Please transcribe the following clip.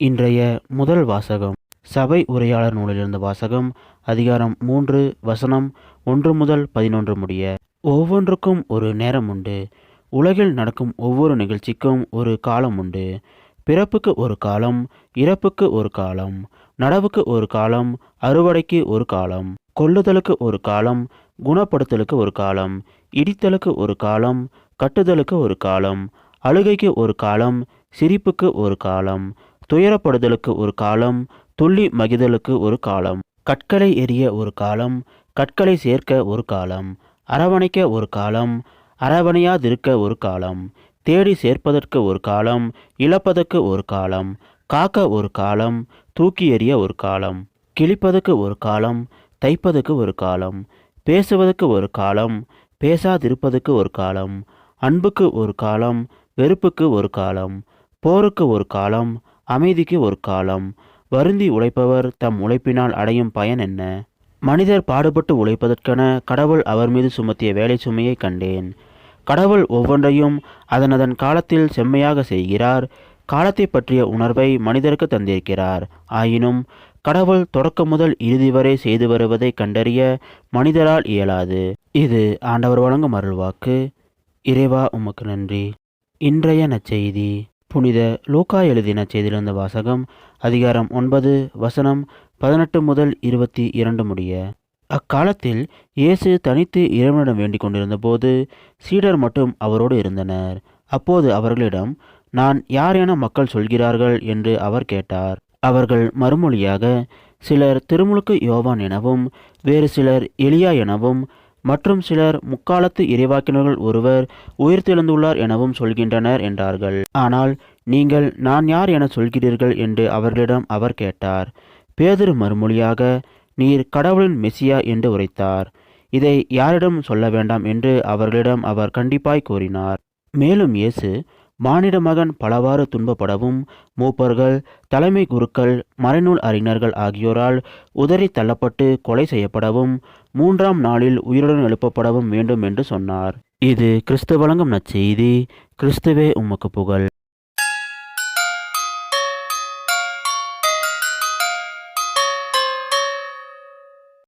இன்றைய முதல் வாசகம் சபை உரையாளர் நூலிலிருந்த வாசகம் அதிகாரம் மூன்று வசனம் ஒன்று முதல் பதினொன்று முடிய ஒவ்வொன்றுக்கும் ஒரு நேரம் உண்டு உலகில் நடக்கும் ஒவ்வொரு நிகழ்ச்சிக்கும் ஒரு காலம் உண்டு பிறப்புக்கு ஒரு காலம் இறப்புக்கு ஒரு காலம் நடவுக்கு ஒரு காலம் அறுவடைக்கு ஒரு காலம் கொல்லுதலுக்கு ஒரு காலம் குணப்படுத்தலுக்கு ஒரு காலம் இடித்தலுக்கு ஒரு காலம் கட்டுதலுக்கு ஒரு காலம் அழுகைக்கு ஒரு காலம் சிரிப்புக்கு ஒரு காலம் துயரப்படுதலுக்கு ஒரு காலம் துள்ளி மகிதலுக்கு ஒரு காலம் கற்களை எரிய ஒரு காலம் கற்களை சேர்க்க ஒரு காலம் அரவணைக்க ஒரு காலம் அரவணையாதிருக்க ஒரு காலம் தேடி சேர்ப்பதற்கு ஒரு காலம் இழப்பதற்கு ஒரு காலம் காக்க ஒரு காலம் தூக்கி எறிய ஒரு காலம் கிழிப்பதற்கு ஒரு காலம் தைப்பதற்கு ஒரு காலம் பேசுவதற்கு ஒரு காலம் பேசாதிருப்பதற்கு ஒரு காலம் அன்புக்கு ஒரு காலம் வெறுப்புக்கு ஒரு காலம் போருக்கு ஒரு காலம் அமைதிக்கு ஒரு காலம். வருந்தி உழைப்பவர் தம் உழைப்பினால் அடையும் பயன் என்ன? மனிதர் பாடுபட்டு உழைப்பதற்கென கடவுள் அவர் மீது சுமத்திய வேலை சுமையை கண்டேன். கடவுள் ஒவ்வொன்றையும் அதனதன் காலத்தில் செம்மையாக செய்கிறார். காலத்தை பற்றிய உணர்வை மனிதருக்கு தந்திருக்கிறார். ஆயினும் கடவுள் தொடக்கம் முதல் இறுதி வரை செய்து வருவதை கண்டறிய மனிதரால் இயலாது. இது ஆண்டவர் வழங்கும் அருள்வாக்கு. இறைவா உமக்கு நன்றி. இன்றைய நச்செய்தி புனித லூக்கா எழுதின செய்திலிருந்த வாசகம் அதிகாரம் ஒன்பது வசனம் பதினெட்டு முதல் இருபத்தி இரண்டு முடிய அக்காலத்தில் இயேசு தனித்து இறைவனிடம் வேண்டிக் கொண்டிருந்த போது சீடர் மட்டும் அவரோடு இருந்தனர். அப்போது அவர்களிடம் நான் யார் என மக்கள் சொல்கிறார்கள்? என்று அவர் கேட்டார். அவர்கள் மறுமொழியாக சிலர் திருமுழுக்கு யோவான் எனவும் வேறு சிலர் எலியா எனவும் மற்றும் சிலர் முக்காலத்து இறைவாக்கினர்கள் ஒருவர் உயிர்த்தெழுந்துள்ளார் எனவும் சொல்கின்றனர் என்றார்கள். ஆனால் நீங்கள் நான் யார் என சொல்கிறீர்கள் என்று அவர்களிடம் அவர் கேட்டார். பேதர் மறுமொழியாக நீர் கடவுளின் மெசியா என்று உரைத்தார். இதை யாரிடம் சொல்ல வேண்டாம் என்று அவர்களிடம் அவர் கண்டிப்பாய் கூறினார். மேலும் இயேசு மானிட மகன் பலவாறு துன்பப்படவும் மூப்பர்கள் தலைமை குருக்கள் மறைநூல் அறிஞர்கள் ஆகியோரால் உதறி தள்ளப்பட்டு கொலை செய்யப்படவும் மூன்றாம் நாளில் உயிருடன் எழுப்பப்படவும் வேண்டும் என்று சொன்னார். இது கிறிஸ்து வழங்கும் நற்செய்தி. கிறிஸ்துவே உமக்கு புகழ்.